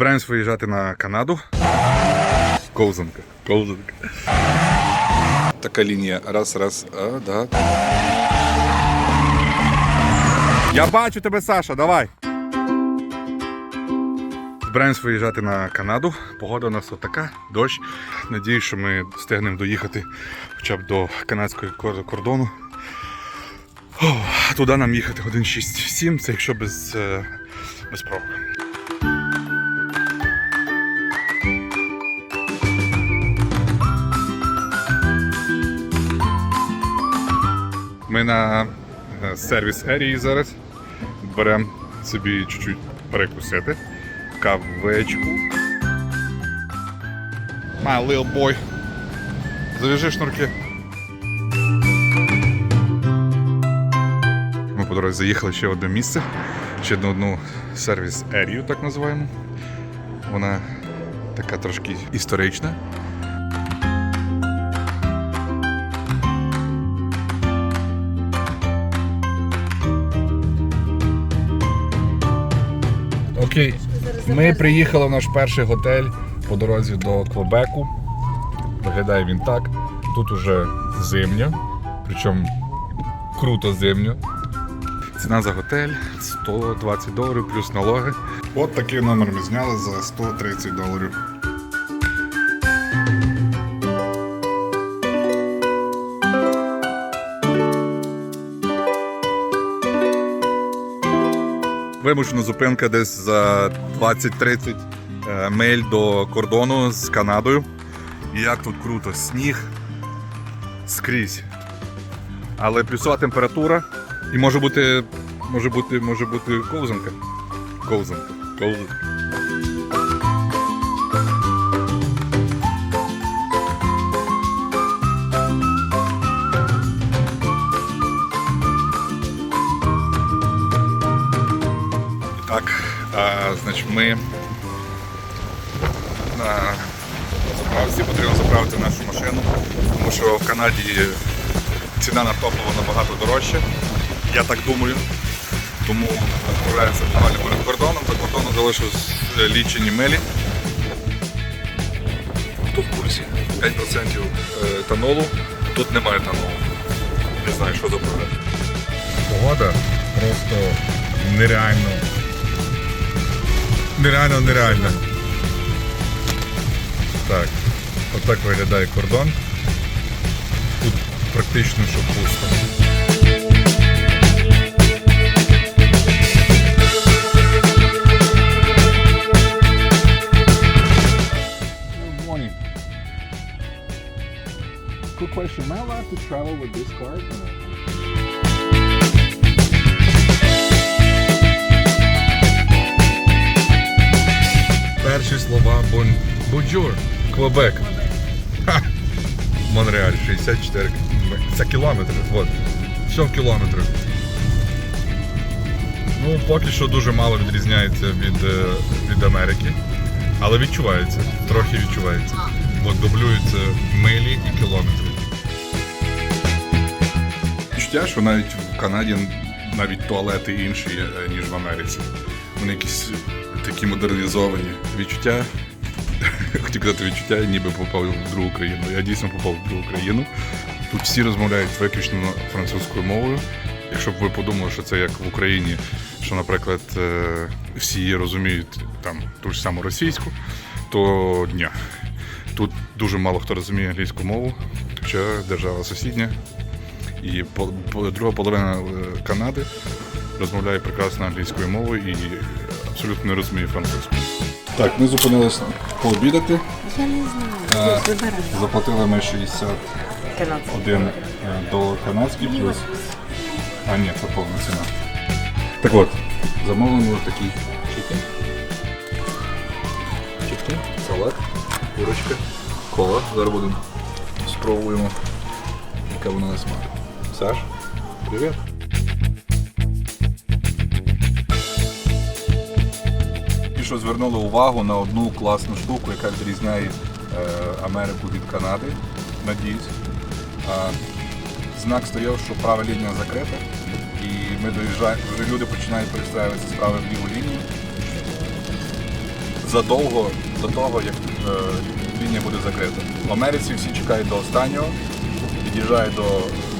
Збираємось виїжджати на Канаду. Ковзанка. Ковзанка. Така лінія. Раз, раз. А, да. Я бачу тебе, Саша, давай. Збираємось виїжджати на Канаду. Погода у нас отака, дощ. Надіюсь, що ми встигнемо доїхати хоча б до канадського кордону. Туди нам їхати годин 6-7, це якщо без, е, без проб. Ми на е, сервіс ерії зараз беремо собі чуть-чуть перекусити. Кавечку. My little boy. Зав'яжи шнурки. Ми по дорозі заїхали ще в одне місце, ще на одну сервіс ерію, так називаємо. Вона така трошки історична. Окей, ми приїхали в наш перший готель по дорозі до Квебеку. Виглядає він так. Тут уже зимня, причому круто зимня. Ціна за готель 120 доларів плюс налоги. От такий номер ми зняли за 130 доларів. Вимушена зупинка десь за 20-30 е, миль до кордону з Канадою. Як тут круто, сніг скрізь. Але плюсова температура. І може бути, може бути, може бути ковзанка. Ковзанка. Ковзанка. Ми на заправці потрібно заправити нашу машину, тому що в Канаді ціна на топливо набагато дорожча. Я так думаю. Тому відправляється буквально перед кордоном. За кордоном залишилось е, лічені милі. Хто в курсі? 5% етанолу. Тут немає етанолу. Не знаю, що заправляти. Погода просто нереально. Нереально, нереально. Так, отак виглядає кордон. Тут практично що пусто. Question: Am I allowed to travel with this card? no? Перші слова бон... Бонжур, Квебек. Монреаль 64. Це кілометри. От. Все в кілометрах. Ну, поки що дуже мало відрізняється від, е, від Америки. Але відчувається, трохи відчувається. Бо дублюються милі і кілометри. Відчуття, що навіть в Канаді навіть туалети інші, е, ніж в Америці. Вони якісь такі модернізовані. Відчуття. Хотів казати відчуття, ніби попав в другу країну. Я дійсно попав в другу країну. Тут всі розмовляють виключно французькою мовою. Якщо б ви подумали, що це як в Україні, що, наприклад, е, всі розуміють там ту ж саму російську, то ні. Тут дуже мало хто розуміє англійську мову, хоча держава сусідня. І друга половина е, Канади розмовляє прекрасно англійською мовою і абсолютно не розуміє французьку. Так, ми зупинилися пообідати. Я не знаю. Вибирай. Заплатили ми 61 е, долар канадський плюс. А ні, це повна ціна. Так от, замовимо такий чікен. Чікен, салат, курочка, кола. Зараз будемо спробуємо, яка вона на смак. Саш, привіт. Що звернули увагу на одну класну штуку, яка відрізняє е, Америку від Канади. Надіюсь. Знак стояв, що права лінія закрита. І ми доїжджаємо, вже люди починають перестраюватися з правої в ліву лінію. задовго до того, як е, лінія буде закрита. В Америці всі чекають до останнього, під'їжджають до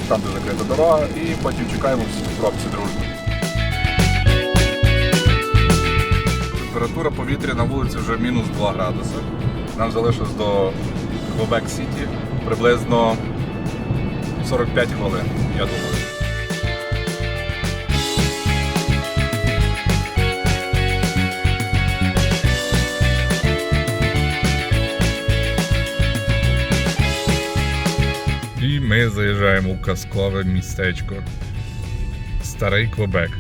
там, де закрита дорога, і потім чекаємо в пробці дружби. Температура повітря на вулиці вже мінус 2 градуси. Нам залишилось до Quebec Сіті приблизно 45 хвилин, я думаю. І ми заїжджаємо у казкове містечко. Старий Квебек.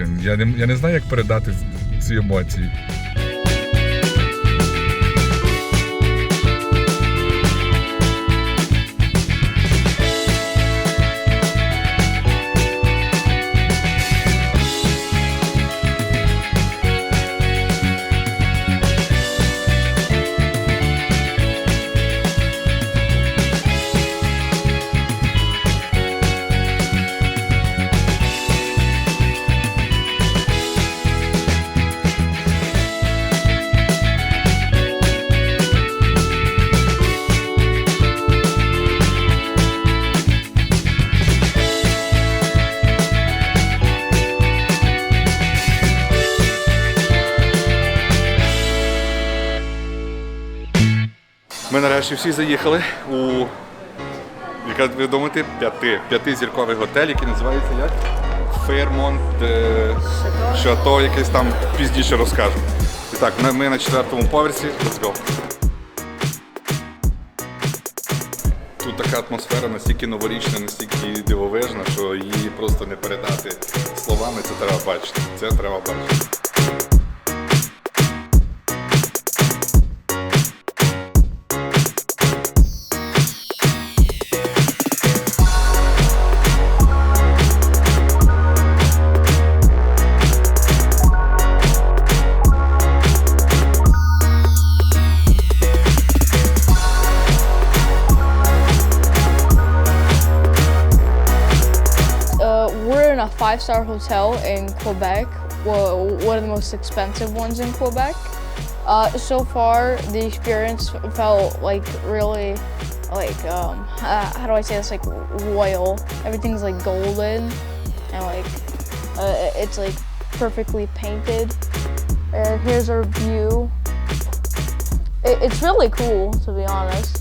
Блін, я не, я не знаю, як передати ці емоції. Нарешті всі заїхали у яка ви думаєте, п'яти, п'ятизірковий готель, який називається як? Фермонт е, Шато, якийсь там пізніше розкажу. І так, ми на четвертому поверсі. Let's go. Тут така атмосфера настільки новорічна, настільки дивовижна, що її просто не передати словами. Це треба бачити. Це треба бачити. Five-star hotel in Quebec, well, one of the most expensive ones in Quebec. Uh, so far, the experience felt like really, like um, uh, how do I say this? Like royal. Everything's like golden, and like uh, it's like perfectly painted. And here's our view. It, it's really cool, to be honest.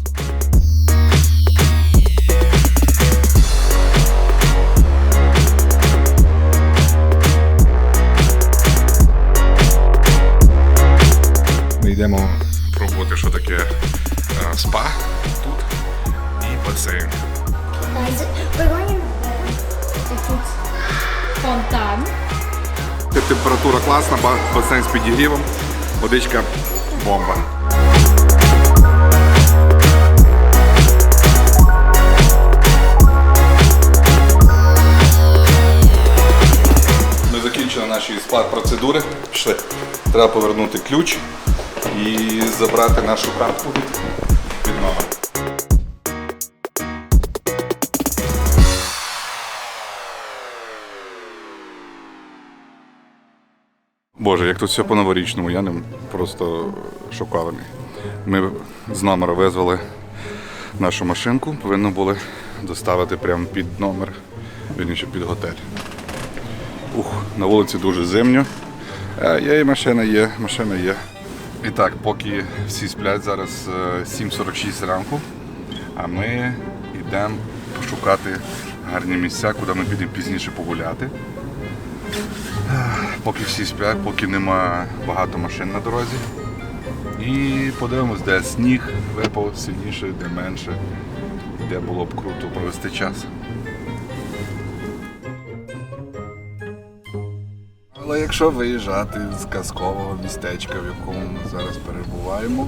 Басейн з підігрівом, водичка бомба. Ми закінчили наші склад процедури. Пішли. Треба повернути ключ і забрати нашу картку Боже, як тут все по-новорічному, я ним просто шокований. Ми з номера визвали нашу машинку, повинні були доставити прямо під номер, вірніше під готель. Ух, на вулиці дуже зимньо. Е, Є і машина є, машина є. І так, поки всі сплять, зараз е, 7.46 ранку, а ми йдемо пошукати гарні місця, куди ми підемо пізніше погуляти. Поки всі сплять, поки нема багато машин на дорозі. І подивимось, де сніг випав сильніше, де менше, де було б круто провести час. Але якщо виїжджати з казкового містечка, в якому ми зараз перебуваємо,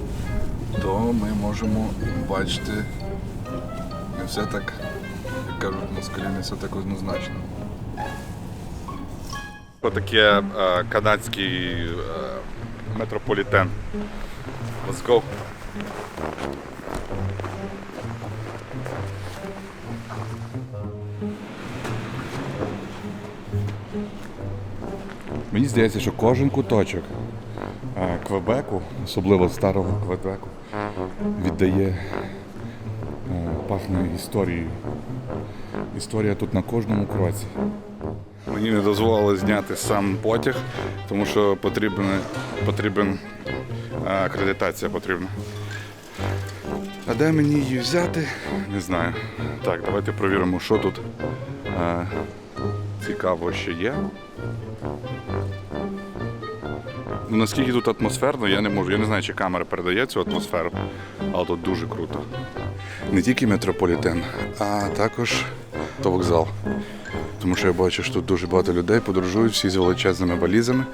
то ми можемо бачити не все так, як кажуть москалі, не все так однозначно. Отаке е, канадський е, метрополітен. Let's go. Мені здається, що кожен куточок Квебеку, особливо старого Квебеку, віддає е, пахне історією. Історія тут на кожному кроці. Мені не дозволили зняти сам потяг, тому що потрібен, потрібен е, акредитація потрібна. А де мені її взяти? Не знаю. Так, давайте провіримо, що тут е, цікаво ще є. Ну, наскільки тут атмосферно, я не можу. Я не знаю, чи камера передає цю атмосферу, але тут дуже круто. Не тільки метрополітен, а також то вокзал. Тому що я бачу, що тут дуже багато людей подорожують, всі з величезними валізами.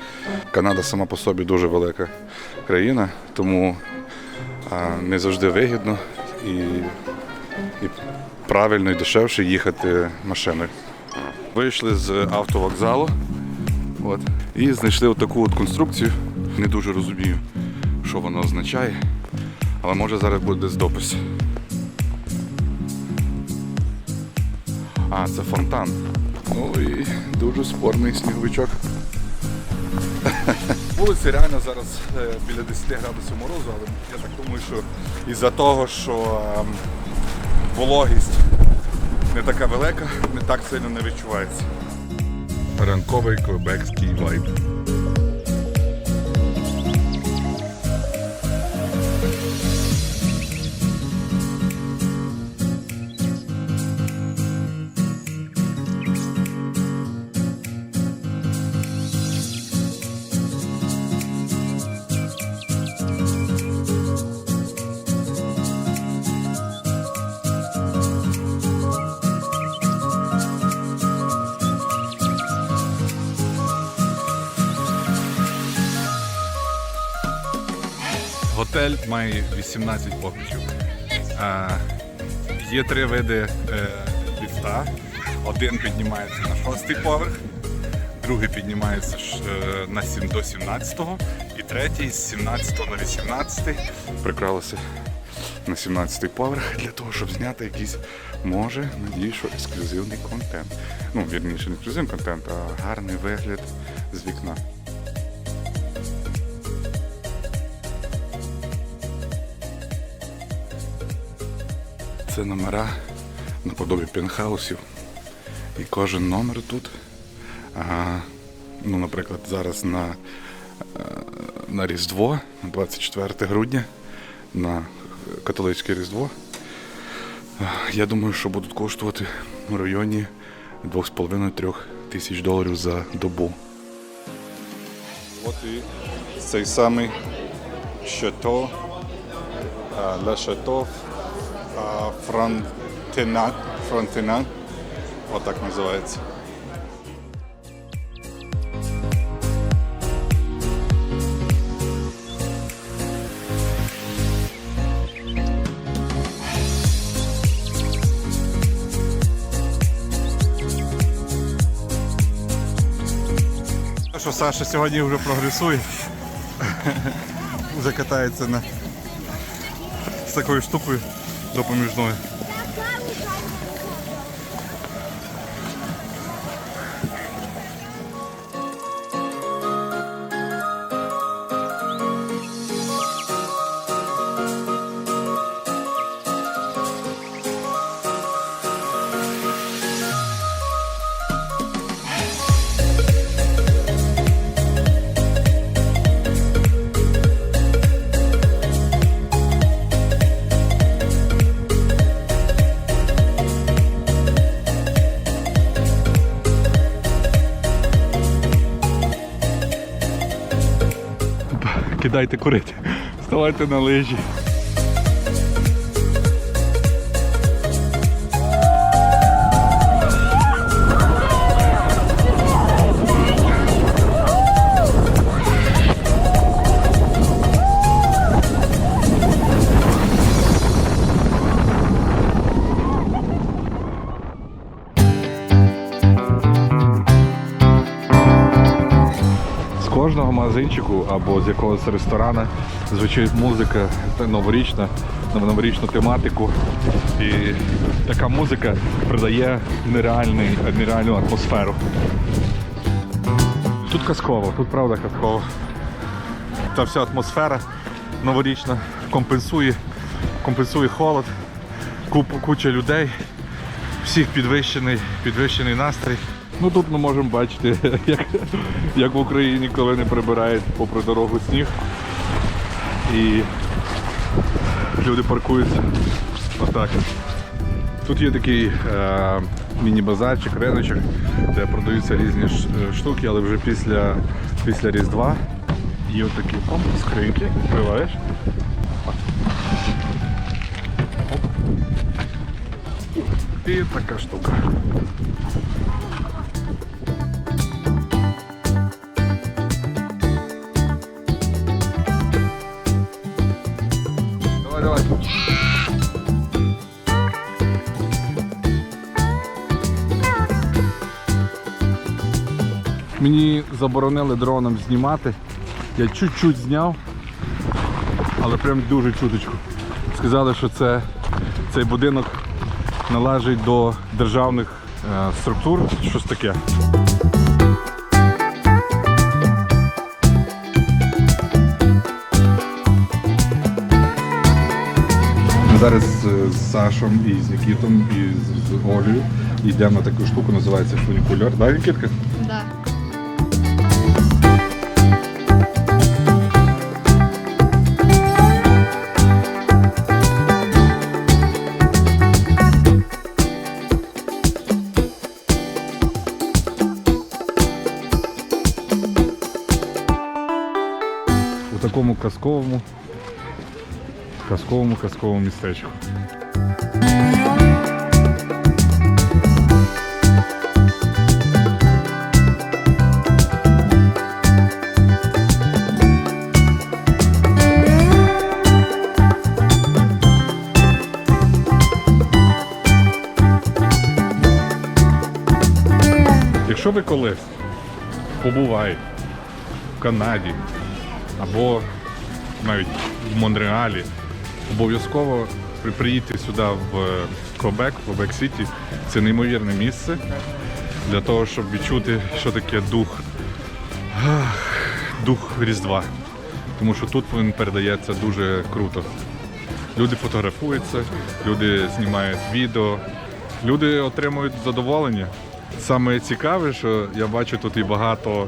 Канада сама по собі дуже велика країна, тому не завжди вигідно і, і правильно і дешевше їхати машиною. Вийшли з автовокзалу от, і знайшли отаку от конструкцію. Не дуже розумію, що воно означає, але може зараз буде десь допис. А, це фонтан. Ну і дуже спорний сніговичок. Вулиці реально зараз е, біля 10 градусів морозу, але я так думаю, що із-за того, що ем, вологість не така велика, не так сильно не відчувається. Ранковий квебекський вайб. Готель має 18 поверхів. Е, Є три види е, ліфта. Один піднімається на шостий поверх, другий піднімається е, на сім- до 17-го, і третій з 17 на 18. Прикралися на 17-й поверх для того, щоб зняти якийсь, може, надію, що ексклюзивний контент. Ну, вірніше, не ексклюзивний контент, а гарний вигляд з вікна. Це номера наподобі пентхаусів. І кожен номер тут. А, ну, наприклад, зараз на, е, на Різдво, на 24 грудня, на католицьке Різдво. е, Я думаю, що будуть коштувати в районі 2,5-3 тисяч доларів за добу. От і цей самий Шато, Ла Шато Фронтенак, Фронтенак, отак називається. Що Саша сьогодні вже прогресує. Вже катається на з такою штукою допоміжною. Кидайте курити, вставайте на лижі. Кожного магазинчику або з якогось ресторана звучить музика новорічна, на новорічну тематику. І така музика придає нереальний, нереальну атмосферу. Тут казково, тут правда казково. та вся атмосфера новорічна компенсує, компенсує холод, купу, куча людей, всіх підвищений, підвищений настрій. Ну тут ми можемо бачити, як, як в Україні, коли не прибирають попри дорогу сніг. І люди паркуються отак. Тут є такий е, міні-базарчик, риночок, де продаються різні е, штуки, але вже після, після Різдва є отакі скриньки, відкриваєш. І така штука. Мені заборонили дроном знімати. Я чуть-чуть зняв, але прям дуже чуточку. Сказали, що це, цей будинок належить до державних е, структур, щось таке. Ми зараз з- з Сашом і з Нікітом і з, Олею йдемо на таку штуку, називається фунікульор. Да, Нікітка? Да. У такому казковому, казковому, казковому містечку. Якщо ви колись побуваєте в Канаді або навіть в Монреалі, обов'язково при- приїдьте сюди в Квебек, Квебек Сіті. Це неймовірне місце для того, щоб відчути, що таке дух, дух Різдва. Тому що тут він передається дуже круто. Люди фотографуються, люди знімають відео, люди отримують задоволення. Саме цікаве, що я бачу тут і багато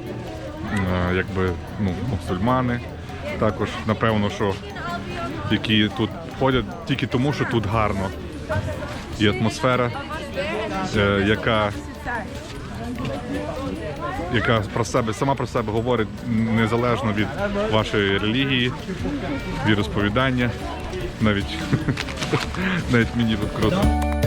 якби, ну, мусульмани. Також, напевно, що які тут ходять тільки тому, що тут гарно. І атмосфера, е, яка, яка про себе, сама про себе говорить незалежно від вашої релігії, від розповідання. Навіть, навіть мені тут круто.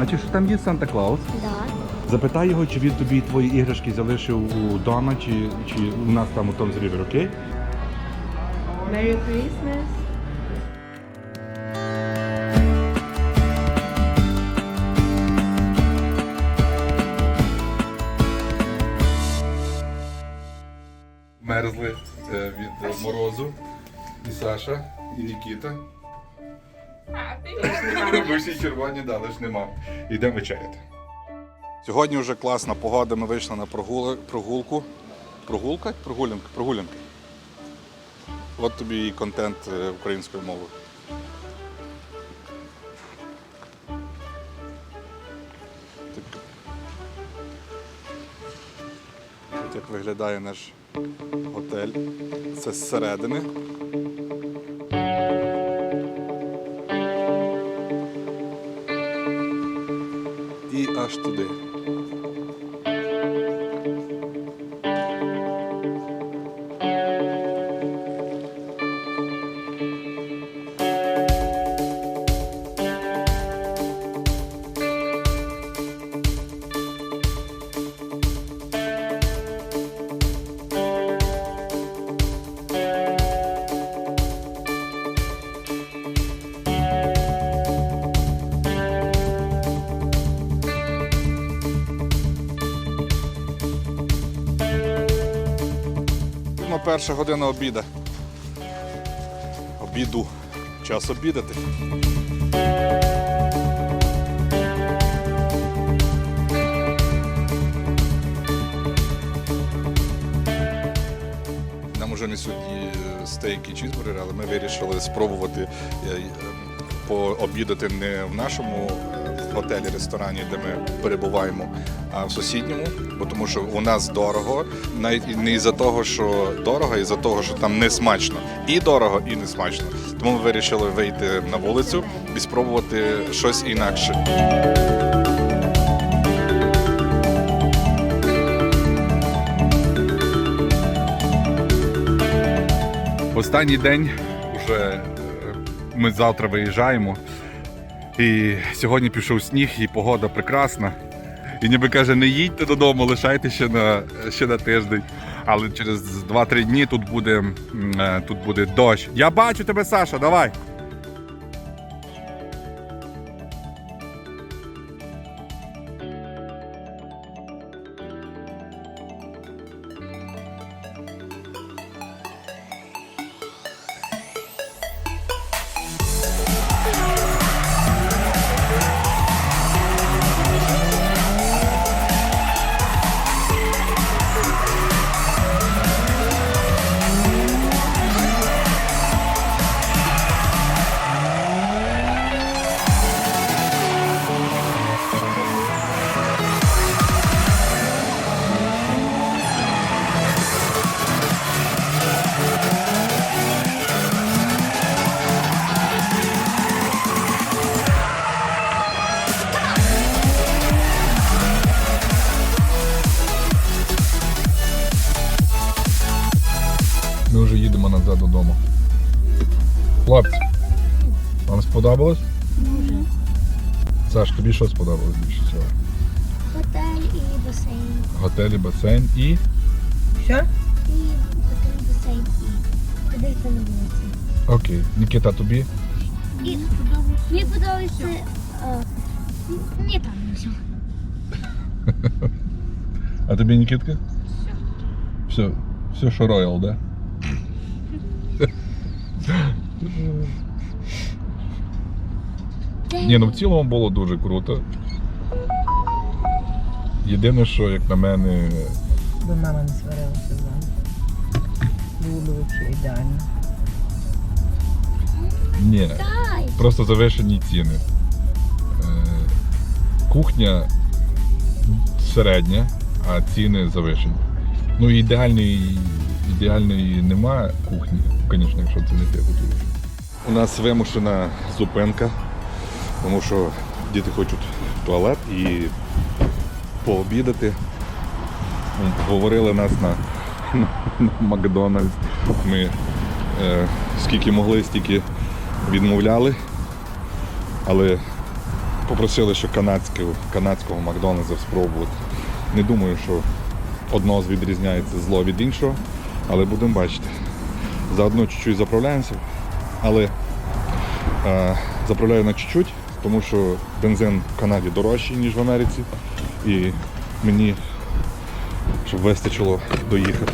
Бачиш, що там є Санта Клаус? Да. Запитай його, чи він тобі твої іграшки залишив удома, чи, чи у нас там у Томс Рівер, окей? Merry Christmas. Мерзли е, від е, морозу. І Саша, і Нікіта. Ви червоні, да, лиш нема. Йдемо вечеряти. Сьогодні вже класна погода, ми вийшли на прогули, прогулку. Прогулка? Прогулянка? Прогулянка. От тобі і контент е, українською мовою. Так. От як виглядає наш готель. Це зсередини. Аж туди. Перша година обіда. Обіду. Час обідати. Нам уже несуть стейки чізбургери, але ми вирішили спробувати е, е, пообідати не в нашому готелі, ресторані, де ми перебуваємо, в сусідньому, бо тому що у нас дорого, навіть не із-за того, що дорого, а із-за того, що там не смачно. І дорого, і не смачно. Тому ми вирішили вийти на вулицю і спробувати щось інакше. Останній день вже е, ми завтра виїжджаємо. І сьогодні пішов сніг, і погода прекрасна. І ніби каже, не їдьте додому, лишайте ще на, ще на тиждень. Але через 2-3 дні тут буде, е, тут буде дощ. Я бачу тебе, Саша, давай. Ми вже їдемо назад додому. Хлопці, вам сподобалось? Дуже. Саш, тобі що сподобалось більше всього? Готель і басейн. Готелі, басейн і. Що? І готель, басейн. І ходити на вулиці. Окей. Нікіта, тобі? І мені подобається... е, Мені там не все. А тобі Нікітка? Все. Все, що роял, да? Ні, ну в цілому було дуже круто. Єдине, що, як на мене, Би мама не сварилася з вами. Було б взагалі ідеально. ні, просто завишені ціни. Е, Кухня середня, а ціни завишені. Ну, ідеальної, ідеальної немає кухні, звісно, якщо це не ти готуєш. У нас вимушена зупинка, тому що діти хочуть в туалет і пообідати. Говорили нас на, на Макдональдс. Ми е, скільки могли, стільки відмовляли. Але попросили, що канадського, канадського Макдональдса спробувати. Не думаю, що одного відрізняється зло від іншого, але будемо бачити. Заодно чуть-чуть заправляємося, але е, заправляю на чуть-чуть, тому що бензин в Канаді дорожчий, ніж в Америці. І мені, щоб вистачило доїхати.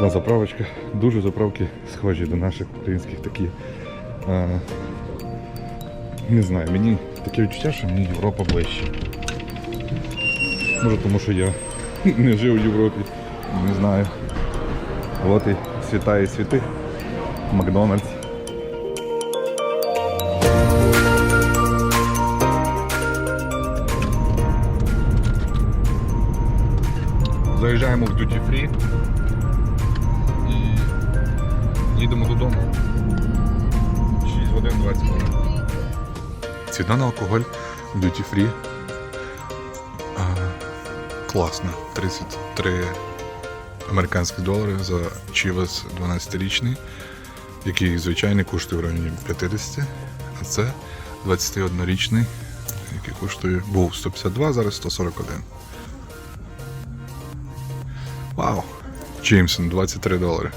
На. Дуже заправки схожі до наших українських такі. Не знаю, мені таке відчуття, що мені Європа ближче. Може тому що я не жив у Європі, не знаю. От і світа і світи. Макдональдс. Заїжджаємо в Duty Free і їдемо додому. 6 годин 20 хвилин. Ціна на алкоголь в Duty Free. Класна. 33 американські долари за Chivas 12-річний, який звичайний коштує в районі 50, а це 21-річний, який коштує, був 152, зараз 141. Вау! Джеймсон 23 долари.